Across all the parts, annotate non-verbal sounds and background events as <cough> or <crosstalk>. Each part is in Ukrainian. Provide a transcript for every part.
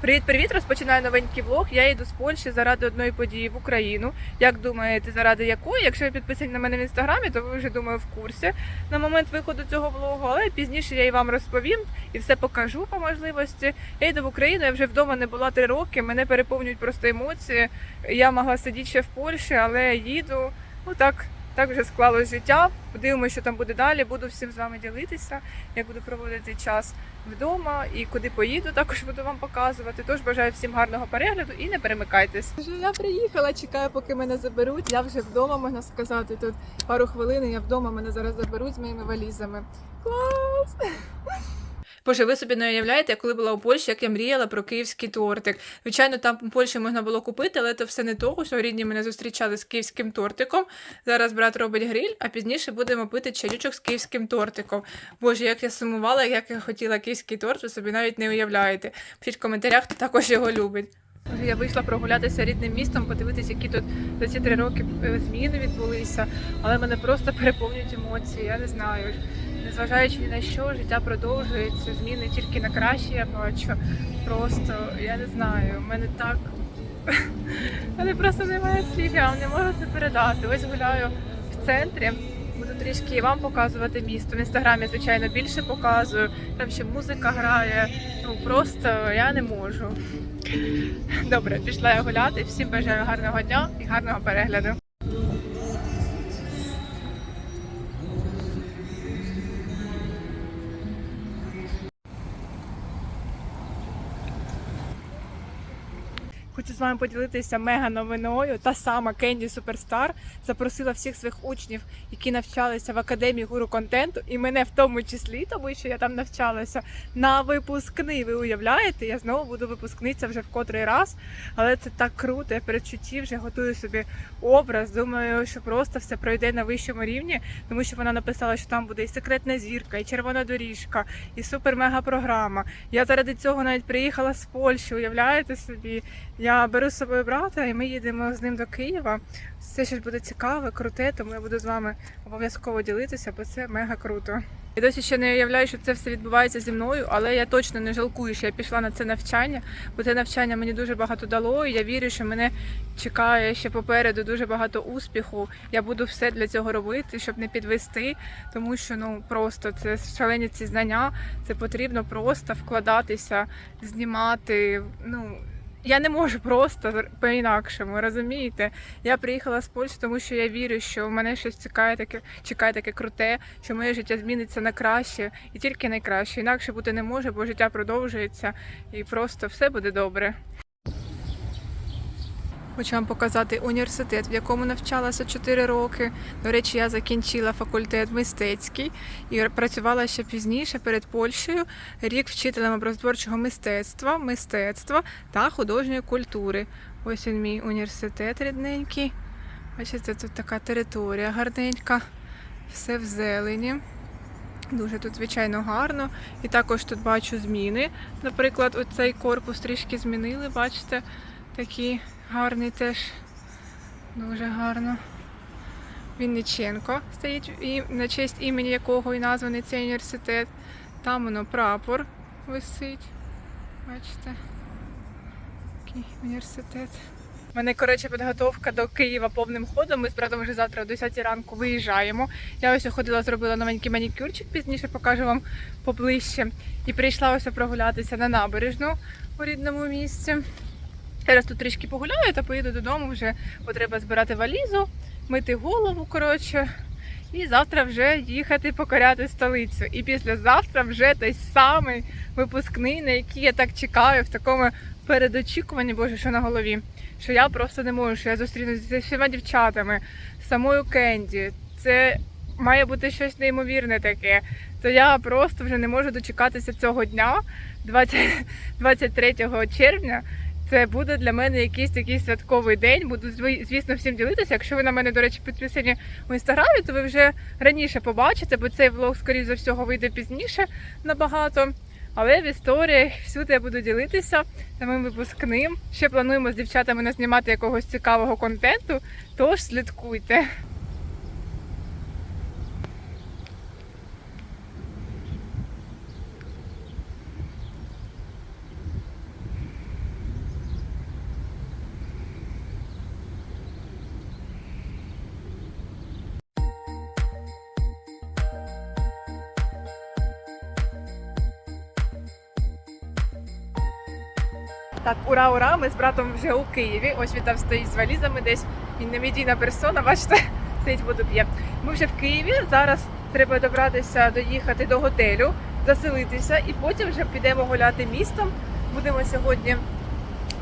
Привіт-привіт! Розпочинаю новенький влог. Я йду з Польщі заради одної події в Україну. Як думаєте, заради якої? Якщо ви підписані на мене в інстаграмі, то ви вже думаю в курсі на момент виходу цього влогу. Але пізніше я і вам розповім і все покажу по можливості. Я йду в Україну. Я вже вдома не була три роки. Мене переповнюють просто емоції. Я могла сидіти ще в Польщі, але їду. Ну так, так вже склалось життя. Подивимося, що там буде далі. Буду всім з вами ділитися, як буду проводити час вдома і куди поїду, також буду вам показувати. Тож бажаю всім гарного перегляду і не перемикайтесь. Я приїхала, чекаю, поки мене заберуть. Я вже вдома, можна сказати. Тут пару хвилин. Я вдома мене зараз заберуть з моїми валізами. Клас! Боже, ви собі не уявляєте, я коли була у Польщі, як я мріяла про київський тортик. Звичайно, там у Польщі можна було купити, але це все не того, що рідні мене зустрічали з київським тортиком. Зараз брат робить гриль, а пізніше будемо пити чайочок з київським тортиком. Боже, як я сумувала, як я хотіла київський торт, ви собі навіть не уявляєте. Пишіть в коментарях, хто також його любить. Я вийшла прогулятися рідним містом, подивитися, які тут за ці три роки е, зміни відбулися, але мене просто переповнюють емоції. Я не знаю. Незважаючи ні на що, життя продовжується, зміни тільки на краще я бачу. Просто я не знаю, в мене так. <laughs> мене просто немає слів, я вам не можу це передати. Ось гуляю в центрі. Буду трішки і вам показувати місто. В інстаграмі, звичайно, більше показую. Там ще музика грає. Ну просто я не можу. Добре, пішла я гуляти. Всім бажаю гарного дня і гарного перегляду. Хочу з вами поділитися мега новиною. Та сама Кенді Суперстар запросила всіх своїх учнів, які навчалися в академії гуру контенту, і мене в тому числі, тому що я там навчалася на випускний. Ви уявляєте? Я знову буду випускниця вже в котрий раз, але це так круто. Я передчутті вже готую собі образ. Думаю, що просто все пройде на вищому рівні, тому що вона написала, що там буде і секретна зірка, і червона доріжка, і супер-мега програма. Я заради цього навіть приїхала з Польщі. Уявляєте собі? Я беру з собою брата, і ми їдемо з ним до Києва. Це щось буде цікаве, круте, тому я буду з вами обов'язково ділитися, бо це мега круто. Я досі ще не уявляю, що це все відбувається зі мною, але я точно не жалкую, що я пішла на це навчання, бо це навчання мені дуже багато дало. І я вірю, що мене чекає ще попереду дуже багато успіху. Я буду все для цього робити, щоб не підвести, тому що ну просто це шалені ці знання. Це потрібно просто вкладатися, знімати. Ну я не можу просто по-інакшому, розумієте? Я приїхала з Польщі, тому що я вірю, що в мене щось чекає таке, чекає таке круте, що моє життя зміниться на краще і тільки найкраще. Інакше бути не може, бо життя продовжується і просто все буде добре. Хочу вам показати університет, в якому навчалася 4 роки. До речі, я закінчила факультет мистецький і працювала ще пізніше перед Польщею рік вчителем образотворчого мистецтва, мистецтва та художньої культури. Ось він мій університет рідненький. Бачите, тут така територія гарненька, все в зелені. Дуже тут, звичайно, гарно. І також тут бачу зміни. Наприклад, оцей корпус трішки змінили, бачите, такі гарний теж. Дуже гарно. Вінниченко стоїть, на честь імені якого і названий цей університет. Там воно прапор висить. Бачите? Такий університет. У мене, коротше, підготовка до Києва повним ходом. Ми з братом вже завтра о 10 ранку виїжджаємо. Я ось ходила, зробила новенький манікюрчик, пізніше покажу вам поближче. І прийшла ось прогулятися на набережну у рідному місці. Зараз тут трішки погуляю та поїду додому вже, бо збирати валізу, мити голову, коротше. І завтра вже їхати покоряти столицю. І післязавтра вже той самий випускний, на який я так чекаю, в такому передочікуванні, боже, що на голові. Що я просто не можу, що я зустрінуся зі всіма дівчатами, з самою Кенді. Це має бути щось неймовірне таке. То я просто вже не можу дочекатися цього дня, 20, 23 червня. Це буде для мене якийсь такий святковий день. Буду звісно всім ділитися. Якщо ви на мене, до речі, підписані в інстаграмі, то ви вже раніше побачите, бо цей влог, скоріш за всього, вийде пізніше набагато. Але в історіях всюди я буду ділитися самим випускним. Ще плануємо з дівчатами назнімати якогось цікавого контенту. Тож слідкуйте. Так, ура, ура! Ми з братом вже у Києві. Ось він там стоїть з валізами десь. Він немедійна персона, бачите, <laughs> стоїть воду п'є. Ми вже в Києві. Зараз треба добратися, доїхати до готелю, заселитися, і потім вже підемо гуляти містом. Будемо сьогодні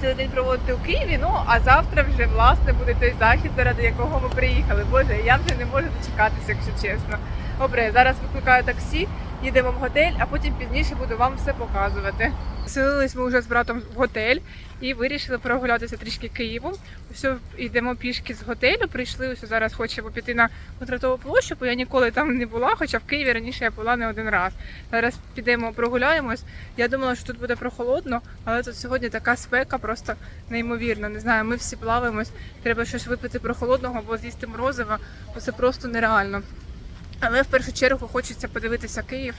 цілий день проводити у Києві. Ну а завтра вже власне буде той захід, заради якого ми приїхали. Боже, я вже не можу дочекатися, якщо чесно. Добре, зараз викликаю таксі, їдемо в готель, а потім пізніше буду вам все показувати. Заселились ми вже з братом в готель і вирішили прогулятися трішки Києвом. Все, йдемо пішки з готелю. Прийшли ось зараз хочемо піти на контрактову площу, бо я ніколи там не була, хоча в Києві раніше я була не один раз. Зараз підемо прогуляємось. Я думала, що тут буде прохолодно, але тут сьогодні така спека, просто неймовірна. Не знаю, ми всі плаваємось. Треба щось випити прохолодного або з'їсти морозива, бо це просто нереально. Але в першу чергу хочеться подивитися Київ,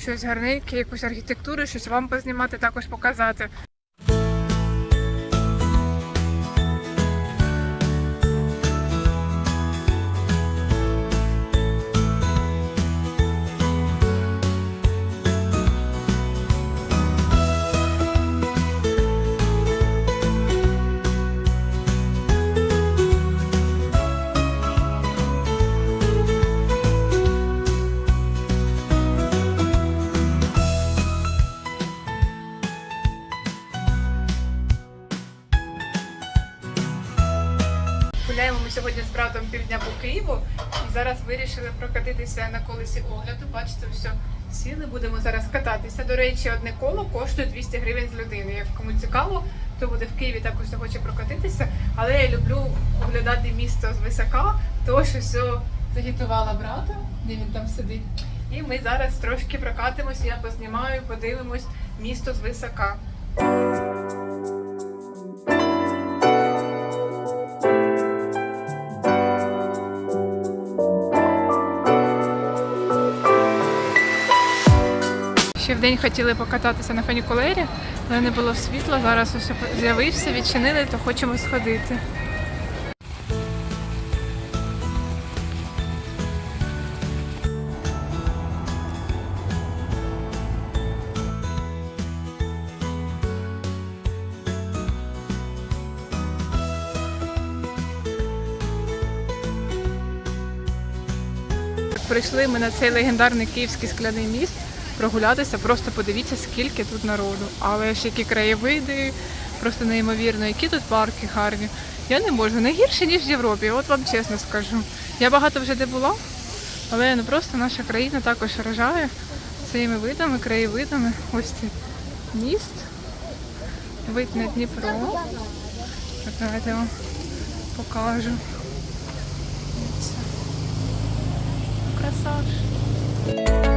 щось гарненьке, якусь архітектуру, щось вам познімати, також показати. Сьогодні з братом півдня по Києву і зараз вирішили прокатитися на колесі огляду. Бачите, все сіли, будемо зараз кататися. До речі, одне коло коштує 200 гривень з людини. Як кому цікаво, хто буде в Києві, також захоче прокатитися. Але я люблю оглядати місто з висока, що все загітувала брата, де він там сидить. І ми зараз трошки прокатимося, я познімаю, подивимось місто з висока. День хотіли покататися на фанікулері, але не було світла. Зараз усе з'явився, відчинили, то хочемо сходити. Прийшли ми на цей легендарний київський скляний міст прогулятися. Просто подивіться, скільки тут народу. Але ж які краєвиди, просто неймовірно, які тут парки гарні. Я не можу, не гірше, ніж в Європі, от вам чесно скажу. Я багато вже де була, але ну просто наша країна також вражає своїми видами, краєвидами. Ось цей міст, вид на Дніпро. Так, Давайте вам покажу. Це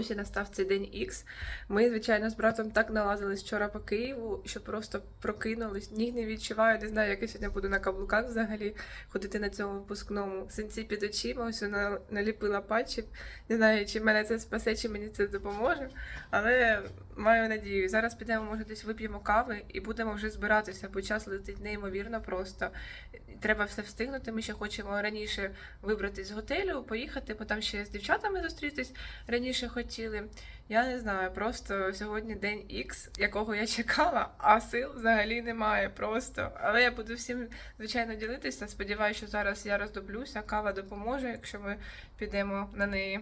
ось і настав цей день Х. Ми, звичайно, з братом так налазились вчора по Києву, що просто прокинулись. Ніг не відчуваю, не знаю, як я сьогодні буду на каблуках взагалі ходити на цьому випускному. Синці під очима, ось на- наліпила патчів. Не знаю, чи мене це спасе, чи мені це допоможе. Але маю надію. Зараз підемо, може, десь вип'ємо кави і будемо вже збиратися, бо час летить неймовірно просто. Треба все встигнути. Ми ще хочемо раніше вибратись з готелю, поїхати, бо там ще з дівчатами зустрітись раніше хотіли. Я не знаю, просто сьогодні день X, якого я чекала, а сил взагалі немає просто. Але я буду всім, звичайно, ділитися. Сподіваюся, що зараз я роздоблюся, кава допоможе, якщо ми підемо на неї.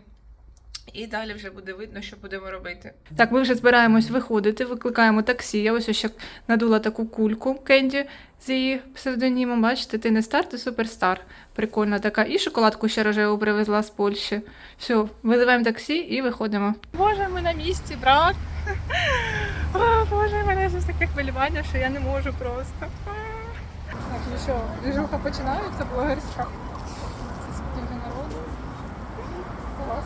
І далі вже буде видно, що будемо робити. Так, ми вже збираємось виходити, викликаємо таксі. Я ось ще надула таку кульку Кенді з її псевдонімом. Бачите, ти не стар, ти суперстар. Прикольна така. І шоколадку ще рожеву привезла з Польщі. Все, визиваємо таксі і виходимо. Боже, ми на місці, брат. О, Боже, в мене щось таке хвилювання, що я не можу просто. Так, ну що, движуха починається, блогерська. Це скільки народу. Клас.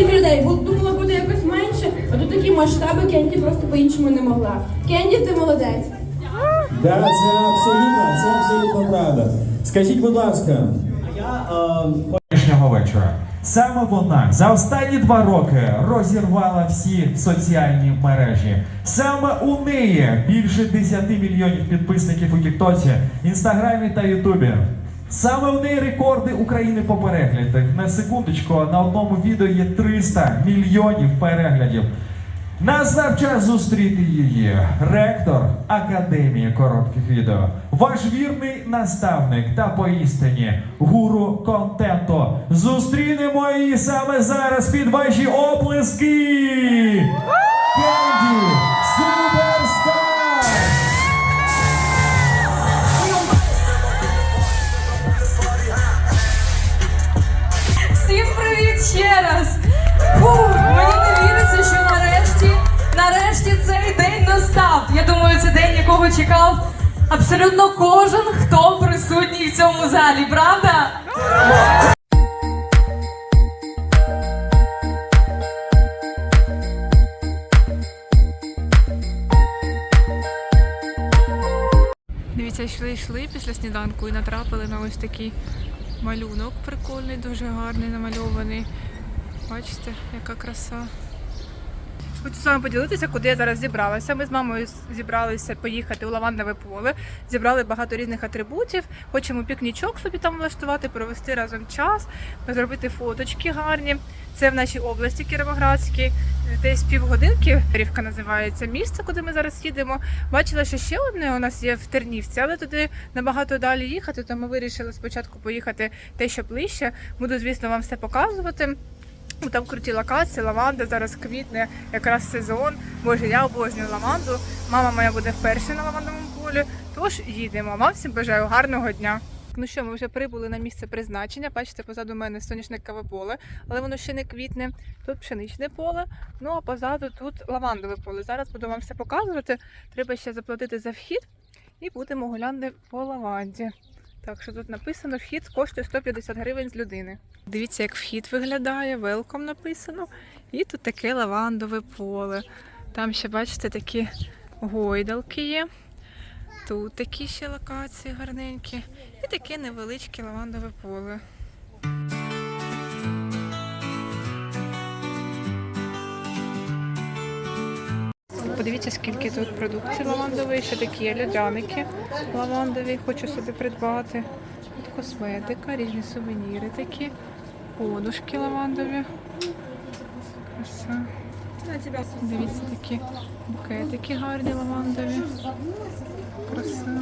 Тих людей, бо думала буде якось менше, а тут такі масштаби Кенді просто по-іншому не могла. Кенді, ти молодець. Да, це абсолютно, це абсолютно правда. Скажіть, будь ласка, а я е, сьогоднішнього вечора. Саме вона за останні два роки розірвала всі соціальні мережі. Саме у неї більше 10 мільйонів підписників у Тіктоці, Інстаграмі та Ютубі. Саме у неї рекорди України по переглядах. На секундочку, на одному відео є 300 мільйонів переглядів. Настав час зустріти її, ректор Академії коротких відео, ваш вірний наставник та поістині гуру контенту. Зустрінемо її саме зараз під ваші оплески! Кенді настав. Я думаю, це день, якого чекав абсолютно кожен, хто присутній в цьому залі, правда? Дивіться, йшли йшли після сніданку і натрапили на ось такий малюнок прикольний, дуже гарний, намальований. Бачите, яка краса. Хочу з вами поділитися, куди я зараз зібралася. Ми з мамою зібралися поїхати у лавандове поле, зібрали багато різних атрибутів. Хочемо пікнічок собі там влаштувати, провести разом час, зробити фоточки гарні. Це в нашій області Кіровоградській. Десь півгодинки Рівка називається місце, куди ми зараз їдемо. Бачила, що ще одне у нас є в Тернівці, але туди набагато далі їхати, то ми вирішили спочатку поїхати те, що ближче. Буду, звісно, вам все показувати. Там круті локації, лаванда зараз квітне, якраз сезон. Боже, я обожнюю лаванду. Мама моя буде вперше на лавандовому полі. Тож їдемо. Вам всім бажаю гарного дня. Ну що, ми вже прибули на місце призначення. Бачите, позаду мене соняшникове поле, але воно ще не квітне. Тут пшеничне поле. Ну а позаду тут лавандове поле. Зараз буду вам все показувати. Треба ще заплатити за вхід і будемо гуляти по лаванді. Так що тут написано, вхід коштує 150 гривень з людини. Дивіться, як вхід виглядає, велком написано. І тут таке лавандове поле. Там ще, бачите, такі гойдалки є. Тут такі ще локації гарненькі. І таке невеличке лавандове поле. Подивіться, скільки тут продукції лавандової, ще такі є льодяники лавандові, хочу собі придбати. Тут косметика, різні сувеніри такі, подушки лавандові. Краса. Дивіться, такі букетики гарні лавандові. Краса.